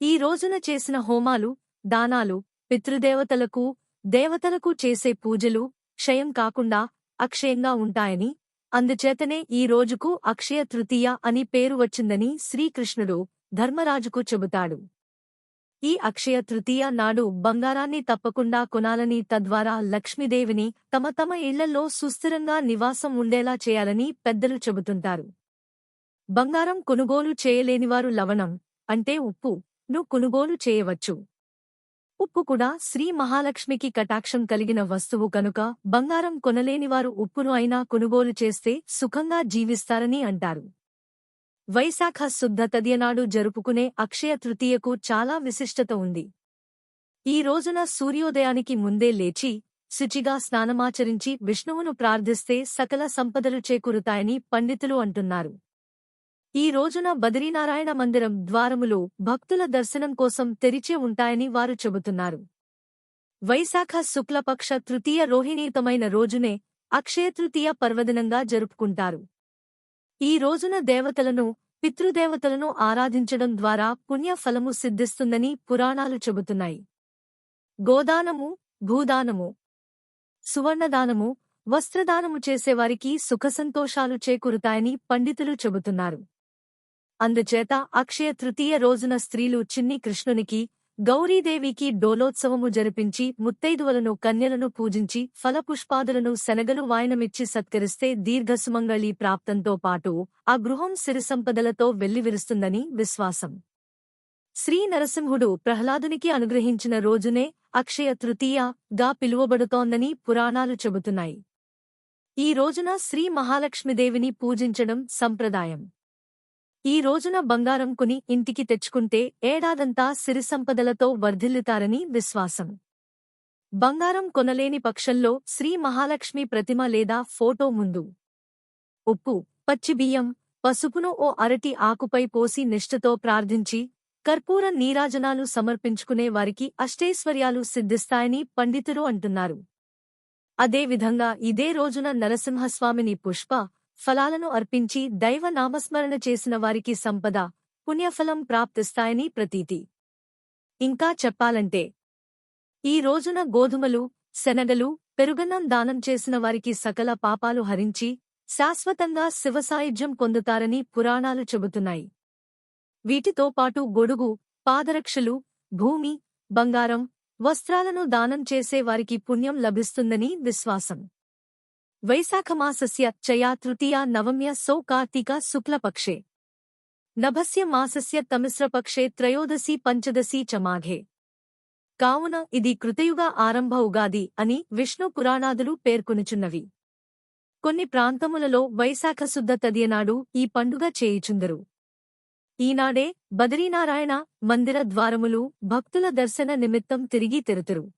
ఈ రోజున చేసిన హోమాలు దానాలు పితృదేవతలకు దేవతలకు చేసే పూజలు క్షయం కాకుండా అక్షయంగా ఉంటాయని అందుచేతనే ఈ రోజుకు అక్షయ తృతీయ అని పేరు వచ్చిందని శ్రీకృష్ణుడు ధర్మరాజుకు చెబుతాడు. ఈ అక్షయ తృతీయ నాడు బంగారాన్ని తప్పకుండా కొనాలని తద్వారా లక్ష్మీదేవిని తమ తమ ఇళ్ళలో సుస్థిరంగా నివాసం ఉండేలా చేయాలని పెద్దలు చెబుతుంటారు. బంగారం కొనుగోలు చేయలేనివారు లవణం అంటే ఉప్పు. ను కొనుగోలు చేయవచ్చు. ఉప్పు కూడా శ్రీ మహాలక్ష్మికి కటాక్షం కలిగిన వస్తువు కనుక బంగారం కొనలేనివారు ఉప్పును అయినా కొనుగోలు చేస్తే సుఖంగా జీవిస్తారని అంటారు. వైశాఖ శుద్ధ తదియనాడు జరుపుకునే అక్షయ తృతీయకు చాలా విశిష్టత ఉంది. ఈ రోజున సూర్యోదయానికి ముందే లేచి శుచిగా స్నానమాచరించి విష్ణువును ప్రార్థిస్తే సకల సంపదలు చేకూరుతాయని పండితులు అంటున్నారు. ఈ రోజున బదరీనారాయణ మందిరం ద్వారములు భక్తుల దర్శనం కోసం తెరిచే ఉంటాయని వారు చెబుతున్నారు. వైశాఖ శుక్లపక్ష తృతీయ రోహిణీతమైన రోజునే అక్షయతృతీయ పర్వదినంగా జరుపుకుంటారు. ఈ రోజున దేవతలను పితృదేవతలను ఆరాధించడం ద్వారా పుణ్యఫలము సిద్ధిస్తుందని పురాణాలు చెబుతున్నాయి. గోదానము భూదానము సువర్ణదానము వస్త్రదానము చేసేవారికి సుఖసంతోషాలు చేకూరుతాయని పండితులు చెబుతున్నారు. అందుచేత అక్షయ తృతీయ రోజున స్త్రీలు చిన్ని కృష్ణునికి గౌరీదేవికి డోలోత్సవము జరిపించి ముత్తైదువలను కన్యలను పూజించి ఫలపుష్పాదులను శనగలు వాయనమిచ్చి సత్కరిస్తే దీర్ఘసుమంగళీ ప్రాప్తంతో పాటు ఆ గృహం సిరిసంపదలతో వెల్లివిరుస్తుందని విశ్వాసం. శ్రీ నరసింహుడు ప్రహ్లాదునికి అనుగ్రహించిన రోజునే అక్షయ తృతీయ గా పిలువబడుతోందని పురాణాలు చెబుతున్నాయి. ఈ రోజున శ్రీ మహాలక్ష్మిదేవిని పూజించడం సంప్రదాయం. ఈ రోజున బంగారం కొని ఇంటికి తెచ్చుకుంటే ఏడాదంతా సిరిసంపదలతో వర్ధిల్లుతారని విశ్వాసం. బంగారం కొనలేని పక్షంలో శ్రీ మహాలక్ష్మి ప్రతిమ లేదా ఫోటో ముందు. ఉప్పు పచ్చిబియ్యం పసుపును ఓ అరటి ఆకుపై పోసి నిష్ఠతో ప్రార్థించి కర్పూర నీరాజనాలు సమర్పించుకునే వారికి అష్టైశ్వర్యాలు సిద్ధిస్తాయని పండితులు అంటున్నారు. అదేవిధంగా ఇదే రోజున నరసింహస్వామిని పుష్ప ఫలాలను అర్పించి దైవ నామస్మరణ చేసిన వారికి సంపద పుణ్యఫలం ప్రాప్తిస్తాయని ప్రతీతి. ఇంకా చెప్పాలంటే ఈ రోజున గోధుమలు శనగలు పెరుగన్నం దానం చేసిన వారికి సకల పాపాలు హరించి శాశ్వతంగా శివసాయుధ్యం పొందుతారని పురాణాలు చెబుతున్నాయి. వీటితో పాటు గొడుగు పాదరక్షలు భూమి బంగారం వస్త్రాలను దానం చేసే వారికి పుణ్యం లభిస్తుందని విశ్వాసం. వైశాఖమాసస్య చయా తృతీయా నవమ్య సో కార్తీక శుక్లపక్షే. నభస్య మాసస్య తమిశ్రపక్షే త్రయోదశి పంచదశి చ మాఘే. కావున ఇది కృతయుగ ఆరంభ ఉగాది అని విష్ణు పురాణాదులు పేర్కొనుచున్నవి. కొన్ని ప్రాంతములలో వైశాఖ శుద్ధ తదియనాడు ఈ పండుగ చేయుచుందరు. ఈనాడే బదరీనారాయణ మందిర ద్వారములు భక్తుల దర్శన నిమిత్తం తిరిగి తెరుతురు.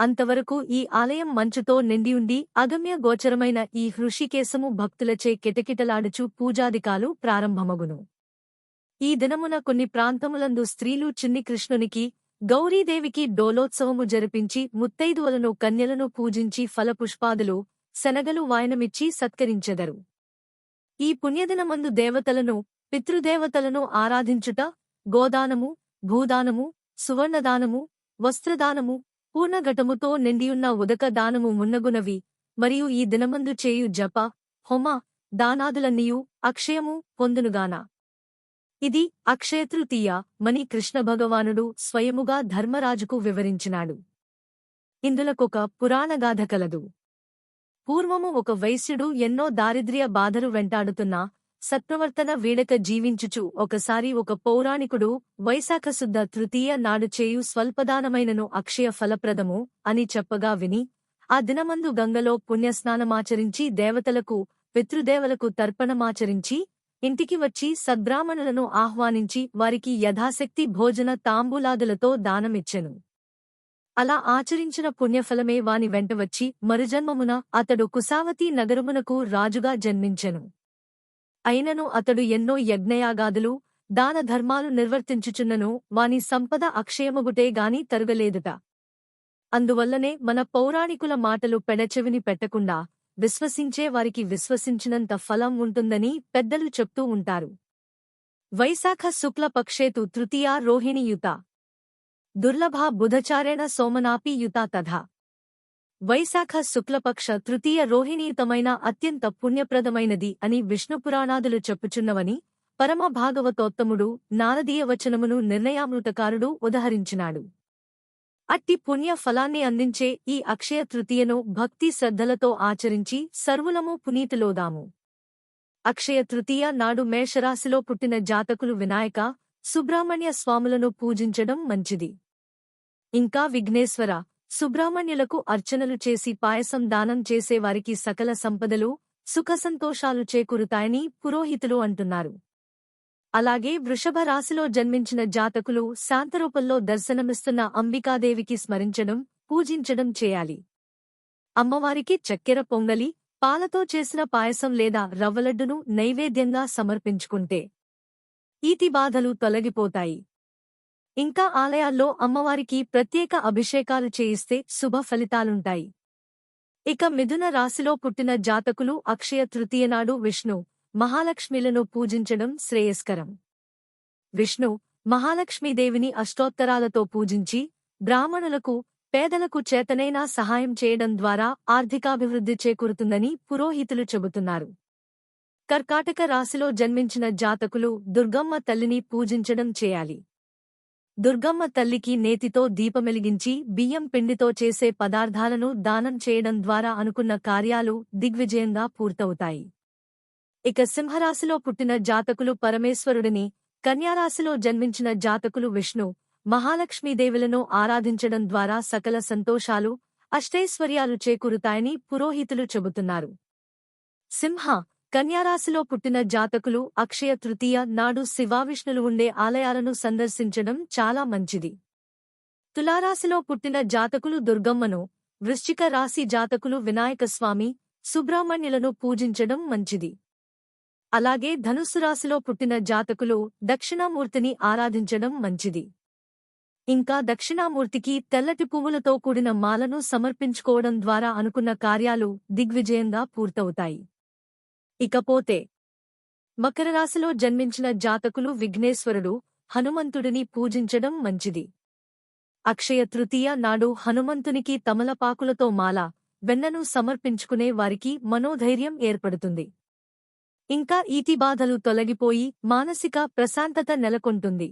అంతవరకు ఈ ఆలయం మంచుతో నిండియుండి అగమ్య గోచరమైన ఈ హృషికేశము భక్తులచే కిటకిటలాడుచు పూజాదికాలు ప్రారంభమగును. ఈ దినమున కొన్ని ప్రాంతములందు స్త్రీలు చిన్ని కృష్ణునికి గౌరీదేవికి డోలోత్సవము జరిపించి ముత్తైదువలను కన్యలను పూజించి ఫలపుష్పాదులు శనగలు వాయనమిచ్చి సత్కరించెదరు. ఈ పుణ్యదినమందు దేవతలను పితృదేవతలను ఆరాధించుట గోదానము భూదానము సువర్ణదానము వస్త్రదానము పూర్ణఘటముతో నిండియున్న ఉదక దానము మున్నగునవి మరియు ఈ దినమందు చేయు జప హోమ దానాదులన్నీయు అక్షయము పొందునుగాన. ఇది అక్షయతృతీయ మని కృష్ణభగవానుడు స్వయముగా ధర్మరాజుకు వివరించినాడు. ఇందులకొక పురాణగాథ కలదు. పూర్వము ఒక వైశ్యుడు ఎన్నో దారిద్ర్య బాధలు వెంటాడుతున్నా సత్ప్రవర్తన వీడక జీవించుచు. ఒకసారి ఒక పౌరాణికుడు వైశాఖశుద్ధ తృతీయ నాడు చేయు స్వల్పదానమైనను అక్షయ ఫలప్రదము అని చెప్పగా విని ఆ దినమందు గంగలో పుణ్యస్నానమాచరించి దేవతలకు పితృదేవలకు తర్పణమాచరించి ఇంటికి వచ్చి సద్బ్రాహ్మణులను ఆహ్వానించి వారికి యథాశక్తి భోజన తాంబూలాదులతో దానమిచ్చెను. అలా ఆచరించిన పుణ్యఫలమే వాని వెంట వచ్చి మరుజన్మమున అతడు కుసావతి నగరమునకు రాజుగా జన్మించెను. అయినను అతడు ఎన్నో యజ్ఞయాగాదులు దానధర్మాలు నిర్వర్తించుచున్నను వాని సంపద అక్షయమగుటే గాని తరుగలేదుట. అందువల్లనే మన పౌరాణికుల మాటలు పెడచెవిని పెట్టకుండా విశ్వసించే వారికి విశ్వసించినంత ఫలం ఉంటుందని పెద్దలు చెప్తూ ఉంటారు. వైశాఖ శుక్ల పక్షేతు తృతీయా రోహిణియుత. దుర్లభా బుధచారేణ సోమనాపి యుత తథా. వైశాఖ శుక్లపక్ష తృతీయ రోహిణీయుతమైన అత్యంత పుణ్యప్రదమైనది అని విష్ణుపురాణాదులు చెప్పుచున్నవని పరమ భాగవతోత్తముడు నారదీయ వచనమును నిర్ణయామృతకారుడు ఉదహరించినాడు. అట్టి పుణ్య ఫలాన్ని అందించే ఈ అక్షయ తృతీయను భక్తి శ్రద్ధలతో ఆచరించి సర్వులము పునీతులోదాము. అక్షయ తృతీయ నాడు మేషరాశిలో పుట్టిన జాతకులు వినాయక సుబ్రహ్మణ్య స్వాములను పూజించడం మంచిది. ఇంకా విఘ్నేశ్వర సుబ్రహ్మణ్యులకు అర్చనలు చేసి పాయసం దానం చేసేవారికి సకల సంపదలు సుఖసంతోషాలు చేకూరుతాయని పురోహితులు అంటున్నారు. అలాగే వృషభ రాశిలో జన్మించిన జాతకులు శాంతరూపంలో దర్శనమిస్తున్న అంబికాదేవికి స్మరించడం పూజించడం చేయాలి. అమ్మవారికి చక్కెర పొంగలి పాలతో చేసిన పాయసం లేదా రవ్వలడ్డును నైవేద్యంగా సమర్పించుకుంటే ఈతి బాధలు తొలగిపోతాయి. ఇంకా ఆలయాల్లో అమ్మవారికి ప్రత్యేక అభిషేకాలు చేయిస్తే శుభ ఫలితాలుంటాయి. ఇక మిథున రాశిలో పుట్టిన జాతకులు అక్షయ తృతీయనాడు విష్ణు మహాలక్ష్మిలను పూజించడం శ్రేయస్కరం. విష్ణు మహాలక్ష్మీదేవిని అష్టోత్తరాలతో పూజించి బ్రాహ్మణులకు పేదలకు చేతనైనా సహాయం చేయడం ద్వారా ఆర్థికాభివృద్ధి చేకూరుతుందని పురోహితులు చెబుతున్నారు. కర్కాటక రాశిలో జన్మించిన జాతకులు దుర్గమ్మ తల్లిని పూజించడం చేయాలి. దుర్గమ్మ తల్లికి నేతితో దీపమెలిగించి బియ్యం పిండితో చేసే పదార్థాలను దానం చేయడం ద్వారా అనుకున్న కార్యాలు దిగ్విజయంగా పూర్తవుతాయి. ఇక సింహరాశిలో పుట్టిన జాతకులు పరమేశ్వరుడిని కన్యారాశిలో జన్మించిన జాతకులు విష్ణు మహాలక్ష్మీదేవులను ఆరాధించడం ద్వారా సకల సంతోషాలు అష్టైశ్వర్యాలు చేకూరుతాయని పురోహితులు చెబుతున్నారు. సింహ కన్యారాశిలో పుట్టిన జాతకులు అక్షయ తృతీయ నాడు శివావిష్ణులు ఉండే ఆలయాలను సందర్శించడం చాలా మంచిది. తులారాశిలో పుట్టిన జాతకులు దుర్గమ్మను వృశ్చిక రాశి జాతకులు వినాయకస్వామి సుబ్రహ్మణ్యులను పూజించడం మంచిది. అలాగే ధనుస్సు రాశిలో పుట్టిన జాతకులు దక్షిణామూర్తిని ఆరాధించడం మంచిది. ఇంకా దక్షిణామూర్తికి తెల్లటి పువ్వులతో కూడిన మాలను సమర్పించుకోవడం ద్వారా అనుకున్న కార్యాలు దిగ్విజయంగా పూర్తవుతాయి. ఇకపోతే మకర రాశిలో జన్మించిన జాతకులు విఘ్నేశ్వరుడు హనుమంతుడిని పూజించడం మంచిది. అక్షయ తృతీయ నాడు హనుమంతునికి తమలపాకులతో మాల వెన్నను సమర్పించుకునే వారికి మనోధైర్యం ఏర్పడుతుంది. ఇంకా ఈతి బాధలు తొలగిపోయి మానసిక ప్రశాంతత నెలకొంటుంది.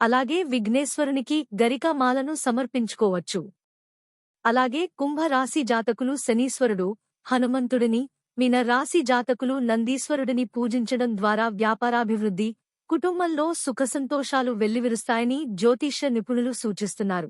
అలాగే విఘ్నేశ్వరునికి గరికమాలను సమర్పించుకోవచ్చు. అలాగే కుంభరాశి జాతకులు శనీశ్వరుడు హనుమంతుడిని మీన రాశి జాతకులు నందీశ్వరుడిని పూజించడం ద్వారా వ్యాపారాభివృద్ధి కుటుంబంలో సుఖసంతోషాలు వెల్లివిరుస్తాయని జ్యోతిష్య నిపుణులు సూచిస్తున్నారు.